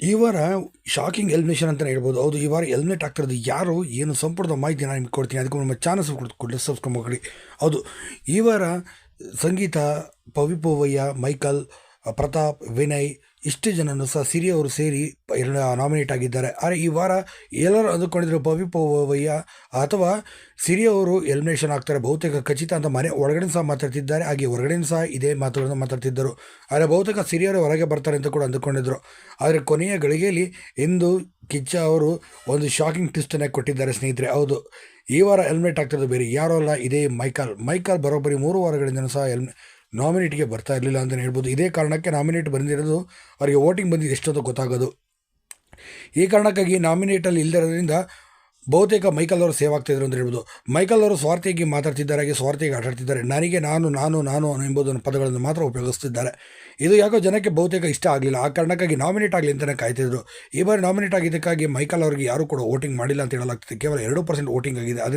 ಈ ವಾರ shocking elimination ಅಂತಲೇ ಹೇಳ್ಬೋದು. ಹೌದು, ಈ ವಾರ ಎಲಿಮಿನೇಟ್ ಆಗ್ತಿರೋದು ಯಾರು? ಏನು ಸಂಪೂರ್ಣ ಮಾಹಿತಿ ನಾನು ನಿಮ್ಗೆ ಕೊಡ್ತೀನಿ. ಅದಕ್ಕೆ ನಮ್ಮ ಚಾನಲ್ ಕೊಟ್ಟು ಸಬ್ಸ್ಕ್ರೈಬ್ ಹೌದು, ಈ ವಾರ ಸಂಗೀತ, ಪವಿಪೋವಯ್ಯ, ಮೈಕಲ್ ಪ್ರತಾಪ್, ವಿನಯ್, ಇಷ್ಟು ಜನನು ಸಹ ಸಿರಿ ಅವರು ಸೇರಿ ನಾಮಿನೇಟ್ ಆಗಿದ್ದಾರೆ. ಆದರೆ ಈ ವಾರ ಎಲ್ಲರೂ ಅಂದುಕೊಂಡಿದ್ರು ಪವಿಪೋವಯ್ಯ ಅಥವಾ ಸಿರಿ ಅವರು ಎಲಿಮಿನೇಷನ್ ಆಗ್ತಾರೆ. ಬಹುತೇಕ ಖಚಿತ ಅಂತ ಮನೆ ಒಳಗಡೆ ಸಹ ಮಾತಾಡ್ತಿದ್ದಾರೆ. ಹಾಗೆ ಹೊರಗಡೆ ಸಹ ಇದೇ ಮಾತುಗಳನ್ನು ಮಾತಾಡ್ತಿದ್ದರು. ಆದರೆ ಬಹುತೇಕ ಸಿರಿಯವರು ಹೊರಗೆ ಬರ್ತಾರೆ ಅಂತ ಕೂಡ ಅಂದುಕೊಂಡಿದ್ರು. ಆದರೆ ಕೊನೆಯ ಗಳಿಗೆಯಲ್ಲಿ ಇಂದು ಕಿಚ್ಚ ಅವರು ಒಂದು ಶಾಕಿಂಗ್ ಟ್ವಿಸ್ಟನ್ನು ಕೊಟ್ಟಿದ್ದಾರೆ ಸ್ನೇಹಿತರೆ. ಹೌದು, ಈ ವಾರ ಎಲಿಮಿನೇಟ್ ಆಗ್ತಿರೋದು ಬೇರೆ. ಯಾರೋ ಅಲ್ಲ, ಇದೇ ಮೈಕಲ್. ಮೈಕಲ್ ಬರೋಬ್ಬರಿ ಮೂರು ವಾರಗಳಿಂದ ಸಹ ಎಲ್ ನಾಮಿನೇಟ್ಗೆ ಬರ್ತಾ ಇರಲಿಲ್ಲ ಅಂತಲೇ ಹೇಳ್ಬೋದು. ಇದೇ ಕಾರಣಕ್ಕೆ ನಾಮಿನೇಟ್ ಬಂದಿರೋದು ಅವರಿಗೆ ವೋಟಿಂಗ್ ಬಂದಿದ್ದು ಎಷ್ಟೊತ್ತು ಗೊತ್ತಾಗೋದು. ಈ ಕಾರಣಕ್ಕಾಗಿ ನಾಮಿನೇಟಲ್ಲಿ ಇಲ್ಲದಿರೋದ್ರಿಂದ ಬಹುತೇಕ ಮೈಕಲ್ ಅವರು ಸೇವ್ ಆಗ್ತಿದ್ರು ಅಂತ ಹೇಳ್ಬೋದು. ಮೈಕಲ್ ಅವರು ಸ್ವಾರ್ಥಿಯಾಗಿ ಮಾತಾಡ್ತಿದ್ದಾರೆ, ಹಾಗೆ ಸ್ವಾರ್ಥಿಯಾಗಿ ಆಟಾಡ್ತಿದ್ದಾರೆ. ನನಗೆ ನಾನು ನಾನು ನಾನು ಎಂಬುದನ್ನು ಪದಗಳನ್ನು ಮಾತ್ರ ಉಪಯೋಗಿಸ್ತಿದ್ದಾರೆ. ಇದು ಯಾಕೋ ಜನಕ್ಕೆ ಬಹುತೇಕ ಇಷ್ಟ ಆಗಲಿಲ್ಲ. ಆ ಕಾರಣಕ್ಕಾಗಿ ನಾಮಿನೇಟ್ ಆಗಲಿ ಅಂತಲೇ ಕಾಯ್ತಿದ್ರು. ಈ ಬಾರಿ ನಾಮಿನೇಟ್ ಆಗಿದ್ದಕ್ಕಾಗಿ ಮೈಕಲ್ ಅವರಿಗೆ ಯಾರೂ ಕೂಡ ವೋಟಿಂಗ್ ಮಾಡಿಲ್ಲ ಅಂತ ಹೇಳಲಾಗ್ತಿದೆ. ಕೇವಲ ಎರಡು ಪರ್ಸೆಂಟ್ ವೋಟಿಂಗ್ ಆಗಿದೆ.